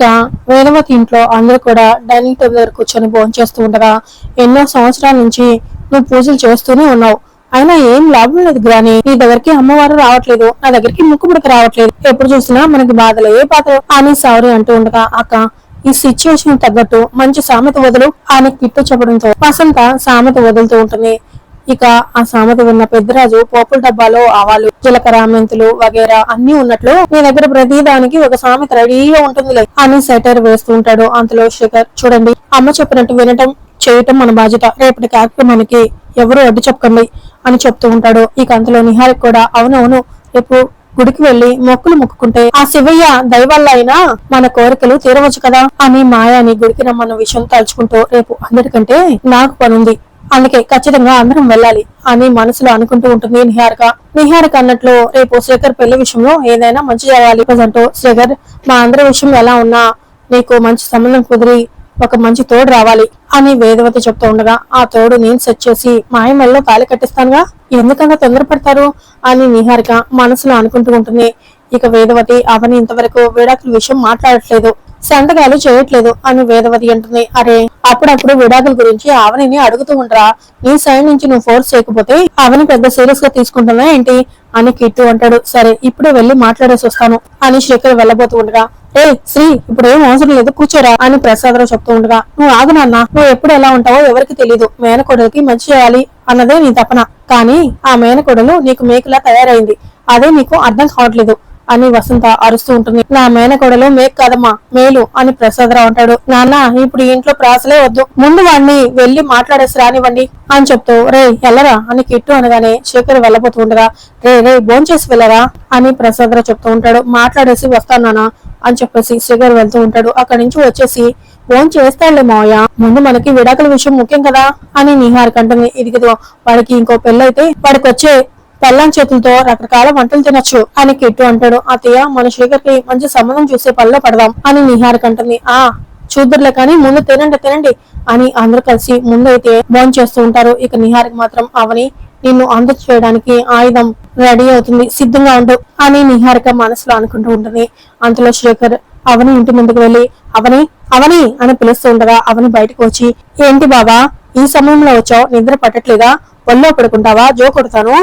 ఇక వేదవతి ఇంట్లో అందరూ కూడా డైనింగ్ టేబుల్ దగ్గర కూర్చొని భోజనం చేస్తూ ఉండగా ఎన్నో సంవత్సరాల నుంచి నువ్వు పూజలు చేస్తూనే ఉన్నావు. అయినా ఏం లాభం లేదు గ్రాని. నీ దగ్గరికి అమ్మవారు రావట్లేదు. నా దగ్గరికి ముక్కుముడక రావట్లేదు. ఎప్పుడు చూసినా మనకి బాధలే బాధలు అని సారి అంటూ ఉండగా అక్క ఈ సిచ్యువేషన్ తగ్గట్టు మంచి సామెత వదులు ఆయన కిట్టు చెప్పడంతో వసంత సామెత వదులుతూ ఉంటుంది. ఇక ఆ సామెత ఉన్న పెద్దరాజు పోపుల డబ్బాలో ఆవాలు జీలకర్ర మెంతులు వగేరా అన్ని ఉన్నట్లు నీ దగ్గర ప్రతి దానికి ఒక సామెత రెడీగా ఉంటుందిలే అని సెటర్ వేస్తూ ఉంటాడు. అంతలో శేఖర్ చూడండి అమ్మ చెప్పినట్టు వినటం చేయటం మన బాధ్యత. రేపటి కార్యక్రమానికి ఎవరు అడ్డు చెప్పకండి అని చెప్తూ ఉంటాడు. ఇక అంతలో నిహారిక్ కూడా అవునవును రేపు గుడికి వెళ్ళి మొక్కులు మొక్కుకుంటే ఆ శివయ్య దయవల్ల అయినా మన కోరికలు తీరవచ్చు కదా అని మాయాని గుడికి రమ్మన్న విషయం తలుచుకుంటూ రేపు అందరికంటే నాకు పనుంది. అందుకే ఖచ్చితంగా అందరం వెళ్ళాలి అని మనసులో అనుకుంటూ ఉంటుంది నిహారిక. నిహారిక అన్నట్లు రేపు శ్రీకర్ పెళ్ళి విషయంలో ఏదైనా మంచి జరగాలి. అంటూ శ్రీకర్ మా అందరి విషయం ఎలా ఉన్నా నీకు మంచి సంబంధం కుదిరి ఒక మంచి తోడు రావాలి అని వేదవతి చెప్తూ ఉండగా ఆ తోడు నేను సెట్ చేసి మాయమల్లో తాళి కట్టిస్తానుగా? ఎందుకంత తొందరపడతారు? అని నిహారిక మనసులో అనుకుంటూ ఉంటుంది. ఇక వేదవతి అవని ఇంతవరకు విడాకుల విషయం మాట్లాడట్లేదు. సంతకాలు చేయట్లేదు అని వేదవతి అంటుంది. అరే అప్పుడప్పుడు విడాకుల గురించి అవనిని అడుగుతూ ఉండరా? నీ సైడ్ నుంచి నువ్వు ఫోర్స్ చేయకపోతే అవని పెద్ద సీరియస్గా తీసుకుంటున్నా ఏంటి? అని కిట్టు అంటాడు. సరే ఇప్పుడే వెళ్ళి మాట్లాడేసి వస్తాను అని శేఖర్ వెళ్ళబోతూ ఉండగా ఏ శ్రీ ఇప్పుడు ఏం అవసరం లేదు కూర్చోరా అని ప్రసాదరావు చెప్తూ ఉండగా నువ్వు ఆగు నాన్న నువ్వు ఎప్పుడు ఎలా ఉంటావో ఎవరికి తెలియదు మేనకోడలికి మంచి చేయాలి అన్నదే నీ తపన. కానీ ఆ మేనకోడలు నీకు మేకలా తయారైంది. అదే నీకు అర్థం కావట్లేదు. అని వసంత అరుస్తూ ఉంటుంది. నా మేనకోడలు మేక్ కాదమ్మా మేలు అని ప్రసాదరావు అంటాడు. నాన్న ఇప్పుడు ఇంట్లో ప్రాసలే వద్దు. ముందు వాడిని వెళ్ళి మాట్లాడేసి రానివ్వండి అని చెప్తూ రే ఎల్లరా అని కిట్టు అనగానే శేఖర్ వెళ్ళబోతూ ఉండగా రే రే భోంచేసి వెళ్ళరా అని ప్రసాదరావు చెప్తూ ఉంటాడు. మాట్లాడేసి వస్తాను నాన్న అని చెప్పేసి శేఖర్ వెళ్తూ ఉంటాడు. అక్కడి నుంచి వచ్చేసి ఫోన్ చేస్తాడులే మావయ్య ముందు మనకి విడాకుల విషయం ముఖ్యం కదా? అని నిహార్ కంటుంది ఇదిగదో వాడికి ఇంకో పెళ్ళైతే వాడికి వచ్చే పెళ్ళాం చేతులతో రకరకాల వంటలు తినొచ్చు అని కిట్టు అంటాడు. అతయ్య మన శేఖర్కి మంచి సంబంధం చూసే పనిలో పడదాం అని నిహారిక అంటుంది ఆ చూద్దరులే కానీ ముందు తినండి తినండి అని అందరూ కలిసి ముందైతే భోజనం చేస్తూ ఉంటారు. ఇక నిహార్కి మాత్రం అవని నిన్ను అంద చేయడానికి ఆయుధం రెడీ అవుతుంది సిద్ధంగా ఉండు అని నిహారిక మనసులో అనుకుంటూ ఉంటుంది. అంతలో శేఖర్ అవని ఇంటి ముందుకు వెళ్ళి అవని అవని అని పిలుస్తూ ఉండగా అవని బయటకు వచ్చి ఏంటి బాబా ఈ సమయంలో వచ్చావు నిద్ర పట్టట్లేదా ఒళ్ళో పడుకుంటావా జో కొడతాను?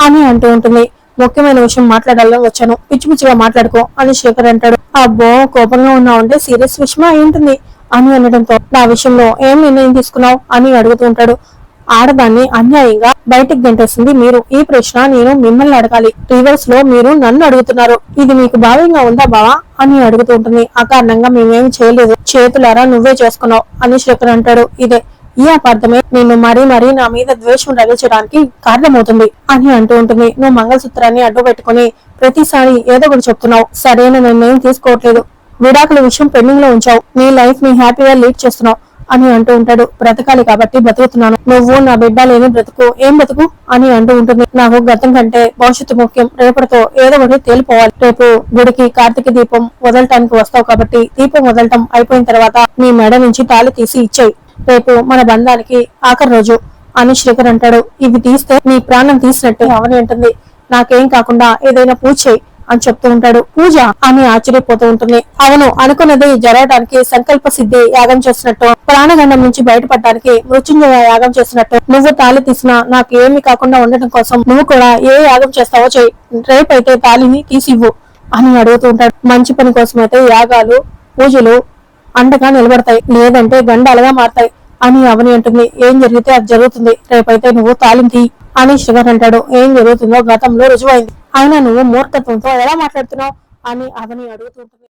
అని అంటూ ఉంటుంది. ముఖ్యమైన విషయం మాట్లాడాలని వచ్చాను. పిచ్చి పిచ్చిగా మాట్లాడుకో అని శేఖర్ అంటాడు. అబ్బో కోపంగా ఉన్నావు అంటే సీరియస్ విషయమా ఏంటుంది ఉంటుంది అని అనడంతో నా విషయంలో ఏం నిర్ణయం తీసుకున్నావు? అని అడుగుతూ ఉంటాడు. ఆడదాన్ని అన్యాయంగా బయటికి గంటేసింది మీరు. ఈ ప్రశ్న నేను మిమ్మల్ని అడగాలి. రివర్స్లో మీరు నన్ను అడుగుతున్నారు. ఇది మీకు భావ్యంగా ఉందా బావా? అని అడుగుతూ ఉంటుంది. ఆ కారణంగా మేమేమి చేయలేదు. చేతులారా నువ్వే చేసుకున్నావు అని శేఖర్ అంటాడు. ఇదే ఈ అపార్థమే నిన్ను మరీ మరీ నా మీద ద్వేషం రగించడానికి కారణమవుతుంది అని అంటూ ఉంటుంది. నువ్వు మంగళసూత్రాన్ని అడ్డు పెట్టుకుని ప్రతిసారి ఏదో ఒకటి చెప్తున్నావు. సరైన నిర్ణయం తీసుకోవట్లేదు. విడాకుల విషయం పెండింగ్లో ఉంచావు. నీ లైఫ్ని హ్యాపీగా లీడ్ చేస్తున్నావు. అని అంటూ ఉంటాడు. బ్రతకాలి కాబట్టి బతుకుతున్నాను నువ్వు నా బిడ్డ లేని బ్రతుకు. ఏం బ్రతుకు? అని అంటూ ఉంటుంది. నాకు గతం కంటే భవిష్యత్తు ముఖ్యం. రేపటితో ఏదో ఒకటి తేలిపోవాలి. రేపు గుడికి కార్తీక దీపం వదలటానికి వస్తావు కాబట్టి దీపం వదలటం అయిపోయిన తర్వాత నీ మెడ నుంచి తాళి తీసి ఇచ్చేయి. రేపు మన బంధానికి ఆఖరి రోజు అని శేఖర్ అంటాడు ఇవి తీస్తే నీ ప్రాణం తీసినట్టు. అవని అంటుంది నాకేం కాకుండా ఏదైనా పూజ చేయి. అని చెప్తూ ఉంటాడు. పూజ అని ఆశ్చర్యపోతూ ఉంటుంది. అవును అనుకున్నది జరగడానికి సంకల్ప సిద్ధి యాగం చేసినట్టు ప్రాణగండం నుంచి బయటపడడానికి మృత్యుంజయ యాగం చేసినట్టు నువ్వు తాళి తీసినా నాకు ఏమి కాకుండా ఉండటం కోసం నువ్వు కూడా ఏ యాగం చేస్తావో చేయి రేపైతే తాళిని తీసివ్వు అని అడుగుతూ ఉంటాడు. మంచి పని కోసమైతే యాగాలు పూజలు అండగా నిలబడతాయి. లేదంటే గండాలుగా మారతాయి అని అవని అంటుంది. ఏం జరిగితే అది జరుగుతుంది. రేపైతే నువ్వు తాళిం అని శివన్ అంటాడు. ఏం జరుగుతుందో గతంలో రుజువైంది. అయినా నువ్వు మూర్ఖత్వంతో ఎలా మాట్లాడుతున్నావు అని అవని అడుగుతుంటుంది